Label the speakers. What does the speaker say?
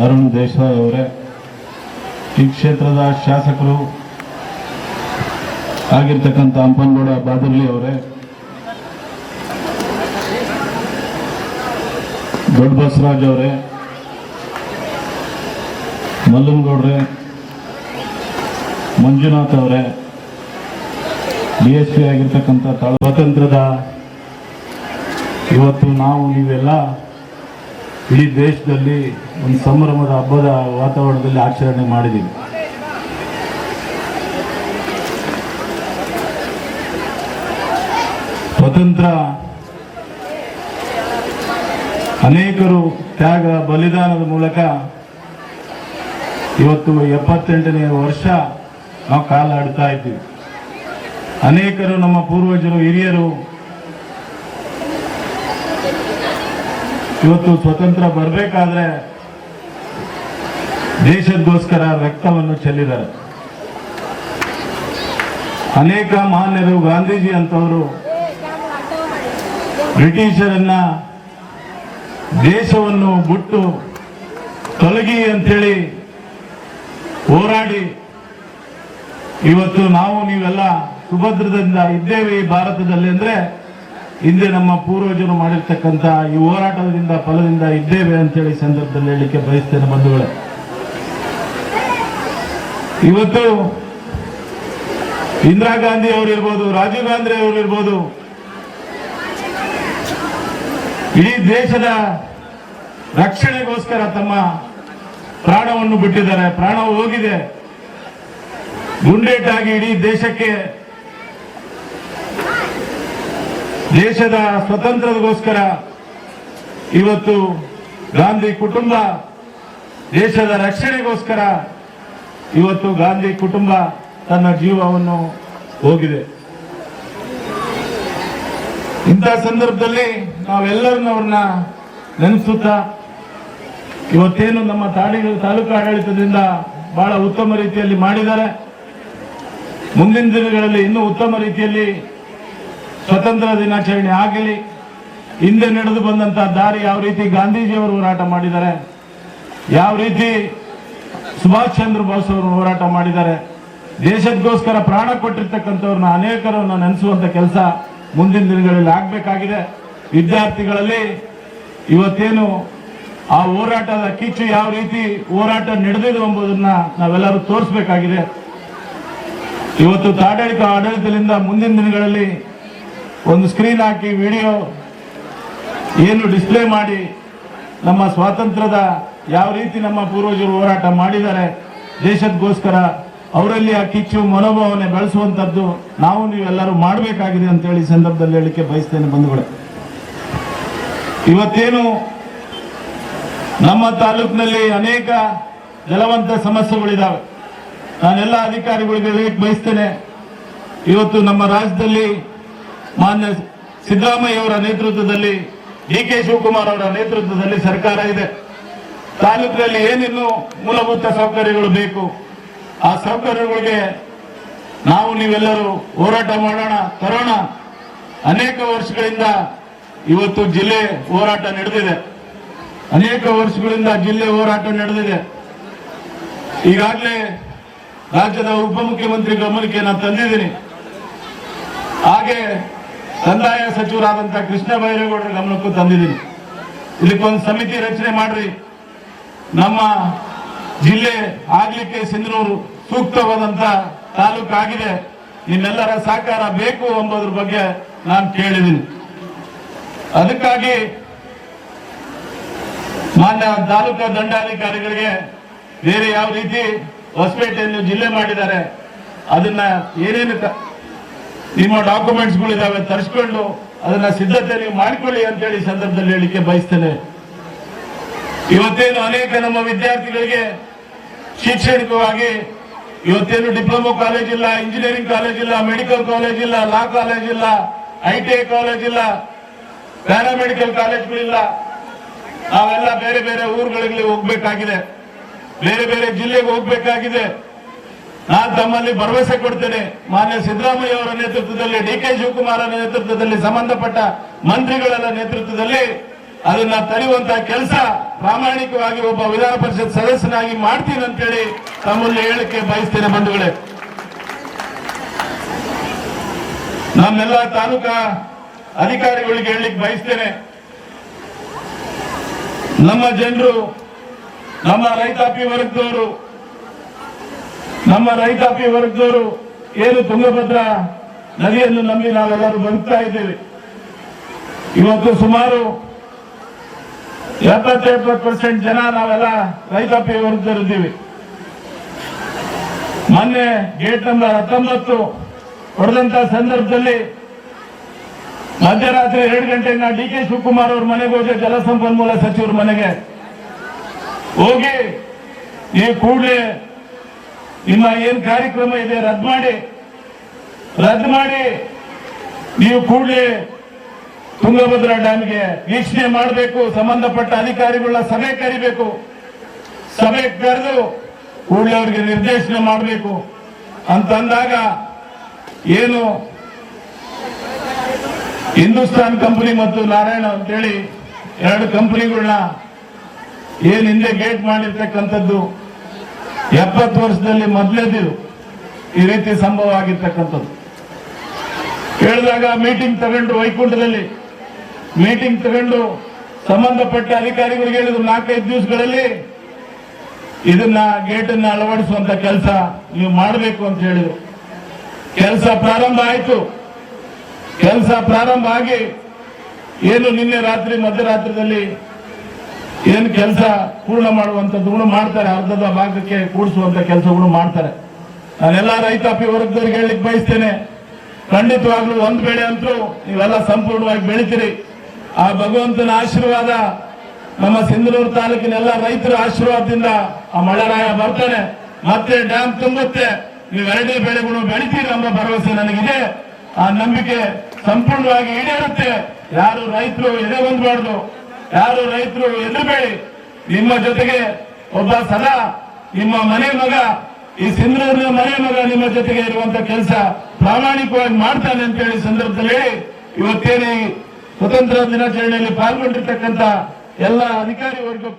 Speaker 1: ಅರುಣ್ ದೇಶಾಯ್ ಅವರೇ. ಈ ಕ್ಷೇತ್ರದ ಶಾಸಕರು ಆಗಿರ್ತಕ್ಕಂಥ ಅಂಪನಗೌಡ ಬಾದರ್ಲಿ ಅವರೇ. ದೊಡ್ಡ ಬಸವರಾಜ್ ಅವರೇ. ಮಲ್ಲನಗೌಡ್ರೆ. ಮಂಜುನಾಥ್ ಅವರೇ. ಡಿ ಎಸ್ ಪಿ ಆಗಿರ್ತಕ್ಕಂಥ ಸ್ವಾತಂತ್ರ್ಯದ ಇವತ್ತು ನಾವು ನೀವೆಲ್ಲ ಇಡೀ ದೇಶದಲ್ಲಿ ಒಂದು ಸಂಭ್ರಮದ ಹಬ್ಬದ ವಾತಾವರಣದಲ್ಲಿ ಆಚರಣೆ ಮಾಡಿದ್ದೀವಿ. ಸ್ವತಂತ್ರ ಅನೇಕರು ತ್ಯಾಗ ಬಲಿದಾನದ ಮೂಲಕ ಇವತ್ತು ಎಪ್ಪತ್ತೆಂಟನೇ ವರ್ಷ ನಾವು ಕಾಲಾಡ್ತಾ ಇದ್ದೀವಿ. ಅನೇಕರು ನಮ್ಮ ಪೂರ್ವಜರು, ಹಿರಿಯರು ಇವತ್ತು ಸ್ವತಂತ್ರ ಬರಬೇಕಾದ್ರೆ ದೇಶಕ್ಕೋಸ್ಕರ ರಕ್ತವನ್ನು ಚೆಲ್ಲಿದ್ದಾರೆ. ಅನೇಕ ಮಾನ್ಯರು ಗಾಂಧೀಜಿ ಅಂತವರು ಬ್ರಿಟಿಷರನ್ನ ದೇಶವನ್ನು ಬಿಟ್ಟು ತೊಲಗಿ ಅಂತೇಳಿ ಹೋರಾಡಿ ಇವತ್ತು ನಾವು ನೀವೆಲ್ಲ ಸುಭದ್ರದಿಂದ ಇದ್ದೇವೆ ಈ ಭಾರತದಲ್ಲಿ ಅಂದ್ರೆ ಹಿಂದೆ ನಮ್ಮ ಪೂರ್ವಜರು ಮಾಡಿರ್ತಕ್ಕಂಥ ಈ ಹೋರಾಟದಿಂದ ಫಲದಿಂದ ಇದ್ದೇವೆ ಅಂತೇಳಿ ಸಂದರ್ಭದಲ್ಲಿ ಹೇಳಲಿಕ್ಕೆ ಬಯಸ್ತೇನೆ ಬಂಧುಗಳೇ. ಇವತ್ತು ಇಂದಿರಾ ಗಾಂಧಿ ಅವರಿರ್ಬೋದು ರಾಜೀವ್ ಗಾಂಧಿ ಅವರಿರ್ಬೋದು ಇಡೀ ದೇಶದ ರಕ್ಷಣೆಗೋಸ್ಕರ ತಮ್ಮ ಪ್ರಾಣವನ್ನು ಬಿಟ್ಟಿದ್ದಾರೆ. ಪ್ರಾಣ ಹೋಗಿದೆ. ಗುಂಡೇಟಾಗಿ ಇಡೀ ದೇಶಕ್ಕೆ ದೇಶದ ಸ್ವತಂತ್ರದಗೋಸ್ಕರ ಇವತ್ತು ಗಾಂಧಿ ಕುಟುಂಬ, ದೇಶದ ರಕ್ಷಣೆಗೋಸ್ಕರ ಇವತ್ತು ಗಾಂಧಿ ಕುಟುಂಬ ತನ್ನ ಜೀವವನ್ನು ಹೋಗಿದೆ. ಇಂಥ ಸಂದರ್ಭದಲ್ಲಿ ನಾವೆಲ್ಲರನ್ನವ್ರನ್ನ ನೆನೆಸುತ್ತಾ ಇವತ್ತೇನು ನಮ್ಮ ತಾಳಿ ತಾಲೂಕು ಆಡಳಿತದಿಂದ ಬಹಳ ಉತ್ತಮ ರೀತಿಯಲ್ಲಿ ಮಾಡಿದ್ದಾರೆ. ಮುಂದಿನ ದಿನಗಳಲ್ಲಿ ಇನ್ನೂ ಉತ್ತಮ ರೀತಿಯಲ್ಲಿ ಸ್ವತಂತ್ರ ದಿನಾಚರಣೆ ಆಗಲಿ, ಹಿಂದೆ ನಡೆದು ಬಂದಂತ ದಾರಿ ಯಾವ ರೀತಿ ಗಾಂಧೀಜಿಯವರು ಹೋರಾಟ ಮಾಡಿದ್ದಾರೆ, ಯಾವ ರೀತಿ ಸುಭಾಷ್ ಚಂದ್ರ ಬೋಸ್ ಅವರು ಹೋರಾಟ ಮಾಡಿದ್ದಾರೆ, ದೇಶಕ್ಕೋಸ್ಕರ ಪ್ರಾಣ ಕೊಟ್ಟಿರ್ತಕ್ಕಂಥವ್ರನ್ನ ಅನೇಕರನ್ನ ನೆನೆಸುವಂತ ಕೆಲಸ ಮುಂದಿನ ದಿನಗಳಲ್ಲಿ ಆಗಬೇಕಾಗಿದೆ. ವಿದ್ಯಾರ್ಥಿಗಳಲ್ಲಿ ಇವತ್ತೇನು ಆ ಹೋರಾಟದ ಕಿಚ್ಚು ಯಾವ ರೀತಿ ಹೋರಾಟ ನಡೆದಿದೆ ಎಂಬುದನ್ನ ನಾವೆಲ್ಲರೂ ತೋರಿಸಬೇಕಾಗಿದೆ. ಇವತ್ತು ತಾಡಳಿತ ಆಡಳಿತದಿಂದ ಮುಂದಿನ ದಿನಗಳಲ್ಲಿ ಒಂದು ಸ್ಕ್ರೀನ್ ಹಾಕಿ ವಿಡಿಯೋ ಏನು ಡಿಸ್ಪ್ಲೇ ಮಾಡಿ, ನಮ್ಮ ಸ್ವಾತಂತ್ರ್ಯದ ಯಾವ ರೀತಿ ನಮ್ಮ ಪೂರ್ವಜರು ಹೋರಾಟ ಮಾಡಿದ್ದಾರೆ, ದೇಶಕ್ಕೋಸ್ಕರ ಅವರಲ್ಲಿ ಆ ಕಿಚ್ಚು ಮನೋಭಾವನೆ ಬೆಳೆಸುವಂತದ್ದು ನಾವು ನೀವೆಲ್ಲರೂ ಮಾಡಬೇಕಾಗಿದೆ ಅಂತ ಹೇಳಿ ಸಂದರ್ಭದಲ್ಲಿ ಹೇಳಿಕೆ ಬಯಸ್ತೇನೆ ಬಂಧುಗಳೇ. ಇವತ್ತೇನು ನಮ್ಮ ತಾಲೂಕಿನಲ್ಲಿ ಅನೇಕ ಜಲವಂತ ಸಮಸ್ಯೆಗಳಿದ್ದಾವೆ ನಾನೆಲ್ಲ ಅಧಿಕಾರಿಗಳಿಗೆ ಬಯಸ್ತೇನೆ. ಇವತ್ತು ನಮ್ಮ ರಾಜ್ಯದಲ್ಲಿ ಮಾನ್ಯ ಸಿದ್ದರಾಮಯ್ಯ ಅವರ ನೇತೃತ್ವದಲ್ಲಿ ಡಿ ಕೆ ಶಿವಕುಮಾರ್ ಅವರ ನೇತೃತ್ವದಲ್ಲಿ ಸರ್ಕಾರ ಇದೆ. ತಾಲೂಕಿನಲ್ಲಿ ಏನಿನ್ನು ಮೂಲಭೂತ ಸೌಕರ್ಯಗಳು ಬೇಕು. ಆ ಸೌಕರ್ಯಗಳಿಗೆ ನಾವು ನೀವೆಲ್ಲರೂ ಹೋರಾಟ ಮಾಡೋಣ, ತರೋಣ. ಅನೇಕ ವರ್ಷಗಳಿಂದ ಇವತ್ತು ಜಿಲ್ಲೆ ಹೋರಾಟ ನಡೆದಿದೆ. ಅನೇಕ ವರ್ಷಗಳಿಂದ ಜಿಲ್ಲೆ ಹೋರಾಟ ನಡೆದಿದೆ. ಈಗಾಗಲೇ ರಾಜ್ಯದ ಉಪಮುಖ್ಯಮಂತ್ರಿ ಗಮನಕ್ಕೆ ನಾನು ತಂದಿದ್ದೀನಿ. ಹಾಗೆ ಕಂದಾಯ ಸಚಿವರಾದಂತಹ ಕೃಷ್ಣ ಬೈರೇಗೌಡರ ಗಮನಕ್ಕೂ ತಂದಿದ್ದೀನಿ. ಇದಕ್ಕೊಂದು ಸಮಿತಿ ರಚನೆ ಮಾಡ್ರಿ. ನಮ್ಮ ಜಿಲ್ಲೆ ಆಗ್ಲಿಕ್ಕೆ ಸಿಂಧನೂರು ಸೂಕ್ತವಾದಂತ ತಾಲೂಕು ಆಗಿದೆ ನಿಮ್ಮೆಲ್ಲರ ಸಹಕಾರ ಬೇಕು ಎಂಬುದ್ರ ಬಗ್ಗೆ ನಾನು ಕೇಳಿದ್ದೀನಿ. ಅದಕ್ಕಾಗಿ ಮಾನ್ಯ ತಾಲೂಕು ದಂಡಾಧಿಕಾರಿಗಳಿಗೆ ಬೇರೆ ಯಾವ ರೀತಿ ಹೊಸಪೇಟೆಯನ್ನು ಜಿಲ್ಲೆ ಮಾಡಿದ್ದಾರೆ. ಅದನ್ನ ಏನೇನು ಕ- ಡಾಕ್ಯುಮೆಂಟ್ಸ್ಗಳು ಇದಾವೆ ತರಿಸ್ಕೊಂಡು ಅದನ್ನ ಸಿದ್ಧತೆ ನೀವು ಮಾಡಿಕೊಳ್ಳಿ ಅಂತೇಳಿ ಸಂದರ್ಭದಲ್ಲಿ ಹೇಳಿಕೆ ಬಯಸ್ತೇನೆ. ಇವತ್ತೇನು ಅನೇಕ ನಮ್ಮ ವಿದ್ಯಾರ್ಥಿಗಳಿಗೆ ಶೈಕ್ಷಣಿಕವಾಗಿ ಇವತ್ತೇನು ಡಿಪ್ಲೊಮಾ ಕಾಲೇಜ್ ಇಲ್ಲ, ಇಂಜಿನಿಯರಿಂಗ್ ಕಾಲೇಜ್ ಇಲ್ಲ, ಮೆಡಿಕಲ್ ಕಾಲೇಜ್ ಇಲ್ಲ, ಲಾ ಕಾಲೇಜ್ ಇಲ್ಲ, ಐ ಟಿ ಐ ಕಾಲೇಜ್ ಇಲ್ಲ, ಪ್ಯಾರಾಮೆಡಿಕಲ್ ಕಾಲೇಜ್ಗಳಿಲ್ಲ, ನಾವೆಲ್ಲ ಬೇರೆ ಬೇರೆ ಊರುಗಳಿಗೆ ಹೋಗ್ಬೇಕಾಗಿದೆ. ಬೇರೆ ಬೇರೆ ಜಿಲ್ಲೆಗೆ ಹೋಗ್ಬೇಕಾಗಿದೆ. ನಾನು ತಮ್ಮಲ್ಲಿ ಭರವಸೆ ಕೊಡ್ತೇನೆ. ಮಾನ್ಯ ಸಿದ್ದರಾಮಯ್ಯ ಅವರ ನೇತೃತ್ವದಲ್ಲಿ ಡಿ ಕೆ ಶಿವಕುಮಾರ್ ಅವರ ನೇತೃತ್ವದಲ್ಲಿ ಸಂಬಂಧಪಟ್ಟ ಮಂತ್ರಿಗಳ ನೇತೃತ್ವದಲ್ಲಿ ಅದನ್ನ ತಡೆಯುವಂತಹ ಕೆಲಸ ಪ್ರಾಮಾಣಿಕವಾಗಿ ಒಬ್ಬ ವಿಧಾನ ಪರಿಷತ್ ಸದಸ್ಯನಾಗಿ ಮಾಡ್ತೀನಿ ಅಂತೇಳಿ ತಮ್ಮಲ್ಲಿ ಹೇಳಕ್ಕೆ ಬಯಸ್ತೇನೆ ಬಂಧುಗಳೇ. ನಮ್ಮೆಲ್ಲ ತಾಲೂಕಾ ಅಧಿಕಾರಿಗಳಿಗೆ ಹೇಳಲಿಕ್ಕೆ ಬಯಸ್ತೇನೆ. ನಮ್ಮ ಜನರು, ನಮ್ಮ ರೈತಾಪಿ ವರ್ಗದವರು ನಮ್ಮ ರೈತಾಪಿ ವರ್ಗದವರು ಏನು ತುಂಗಭದ್ರಾ ನದಿಯನ್ನು ನಂಬಿ ನಾವೆಲ್ಲರೂ ಬದುಕ್ತಾ ಇದ್ದೇವೆ. ಇವತ್ತು ಸುಮಾರು ಎಪ್ಪತ್ತೆಪ್ಪತ್ತು ಪರ್ಸೆಂಟ್ ಜನ ನಾವೆಲ್ಲ ರೈತಾಪಿ ವರ್ಗದವರಿದ್ದೀವಿ. ಮೊನ್ನೆ ಗೇಟ್ ನಂಬರ್ ಹತ್ತೊಂಬತ್ತು ಹೊಡೆದಂತ ಸಂದರ್ಭದಲ್ಲಿ ಮಧ್ಯರಾತ್ರಿ ಎರಡು ಗಂಟೆಯಿಂದ ಡಿ ಕೆ ಶಿವಕುಮಾರ್ ಅವ್ರ ಮನೆಗೆ ಹೋಗಿ ಜಲಸಂಪನ್ಮೂಲ ಸಚಿವರ ಮನೆಗೆ ಹೋಗಿ ಈ ಕೂಡಲೇ ನಿಮ್ಮ ಏನ್ ಕಾರ್ಯಕ್ರಮ ಇದೆ, ರದ್ದು ಮಾಡಿ. ರದ್ದು ಮಾಡಿ. ನೀವು ಕೂಡಲೇ ತುಂಗಭದ್ರಾ ಡ್ಯಾಮ್ಗೆ ವೀಕ್ಷಣೆ ಮಾಡಬೇಕು, ಸಂಬಂಧಪಟ್ಟ ಅಧಿಕಾರಿಗಳ ಸಭೆ ಕರಿಬೇಕು. ಸಭೆ ಕರೆದು ಕೂಡಲೇ ಅವರಿಗೆ ನಿರ್ದೇಶನ ಮಾಡಬೇಕು. ಅಂತಂದಾಗ ಏನು ಹಿಂದೂಸ್ತಾನ್ ಕಂಪನಿ ಮತ್ತು ನಾರಾಯಣ ಅಂತೇಳಿ ಎರಡು ಕಂಪನಿಗಳನ್ನ ಏನು ಹಿಂದೆ ಗೇಟ್ ಮಾಡಿರ್ತಕ್ಕಂಥದ್ದು ಎಪ್ಪತ್ತು ವರ್ಷದಲ್ಲಿ ಮೊದಲೇದಿದು ಈ ರೀತಿ ಸಂಭವ ಆಗಿರ್ತಕ್ಕಂಥದ್ದು ಹೇಳಿದಾಗ ಮೀಟಿಂಗ್ ತಗೊಂಡು ವೈಕುಂಠದಲ್ಲಿ ಮೀಟಿಂಗ್ ತಗೊಂಡು ಸಂಬಂಧಪಟ್ಟ ಅಧಿಕಾರಿಗಳಿಗೆ ಹೇಳಿದ್ರು, ನಾಲ್ಕೈದು ದಿವಸಗಳಲ್ಲಿ ಇದನ್ನ ಗೇಟ್ ಅನ್ನ ಅಳವಡಿಸುವಂತ ಕೆಲಸ ನೀವು ಮಾಡಬೇಕು ಅಂತ ಹೇಳಿದ್ರು. ಕೆಲಸ ಪ್ರಾರಂಭ ಆಯಿತು. ಕೆಲಸ ಪ್ರಾರಂಭ ಆಗಿ ಏನು ನಿನ್ನೆ ರಾತ್ರಿ ಮಧ್ಯರಾತ್ರಿದಲ್ಲಿ ಏನು ಕೆಲಸ ಪೂರ್ಣ ಮಾಡುವಂಥದ್ದು ಮಾಡ್ತಾರೆ, ಅರ್ಧದ ಭಾಗಕ್ಕೆ ಕೂಡಿಸುವಂತ ಕೆಲಸಗಳು ಮಾಡ್ತಾರೆ. ನಾನೆಲ್ಲ ರೈತಾಪಿ ವರ್ಗದವ್ರಿಗೆ ಹೇಳಲಿಕ್ಕೆ ಬಯಸ್ತೇನೆ. ಖಂಡಿತವಾಗ್ಲೂ ಒಂದ್ ಬೆಳೆ ಅಂತೂ ನೀವೆಲ್ಲ ಸಂಪೂರ್ಣವಾಗಿ ಬೆಳಿತೀರಿ. ಆ ಭಗವಂತನ ಆಶೀರ್ವಾದ ನಮ್ಮ ಸಿಂಧನೂರು ತಾಲೂಕಿನ ಎಲ್ಲ ರೈತರ ಆಶೀರ್ವಾದದಿಂದ ಆ ಮಳೆರಾಯ ಬರ್ತಾನೆ. ಮತ್ತೆ ಡ್ಯಾಮ್ ತುಂಬುತ್ತೆ. ನೀವು ಎರಡೇ ಬೆಳೆಗಳು ಬೆಳಿತೀರಿ ಎಂಬ ಭರವಸೆ ನನಗಿದೆ. ಆ ನಂಬಿಕೆ ಸಂಪೂರ್ಣವಾಗಿ ಈಡೇರುತ್ತೆ. ಯಾರು ರೈತರು ಎದೆ ಹೊಂದಬಾರ್ದು. ಯಾರು ರೈತರು ಎದುರುಬೇಡಿ ನಿಮ್ಮ ಜೊತೆಗೆ ಒಬ್ಬ ಸದಾ, ನಿಮ್ಮ ಮನೆ ಮಗ, ಈ ಸಿಂಧನೂರಿನ ಮನೆ ಮಗ ನಿಮ್ಮ ಜೊತೆಗೆ ಇರುವಂತ ಕೆಲಸ ಪ್ರಾಮಾಣಿಕವಾಗಿ ಮಾಡ್ತಾನೆ ಅಂತ ಹೇಳಿ ಸಂದರ್ಭದಲ್ಲಿ ಹೇಳಿ, ಇವತ್ತೇನೆ ಸ್ವತಂತ್ರ ದಿನಾಚರಣೆಯಲ್ಲಿ ಪಾಲ್ಗೊಂಡಿರ್ತಕ್ಕಂಥ ಎಲ್ಲ ಅಧಿಕಾರಿ ವರ್ಗಕ್ಕೂ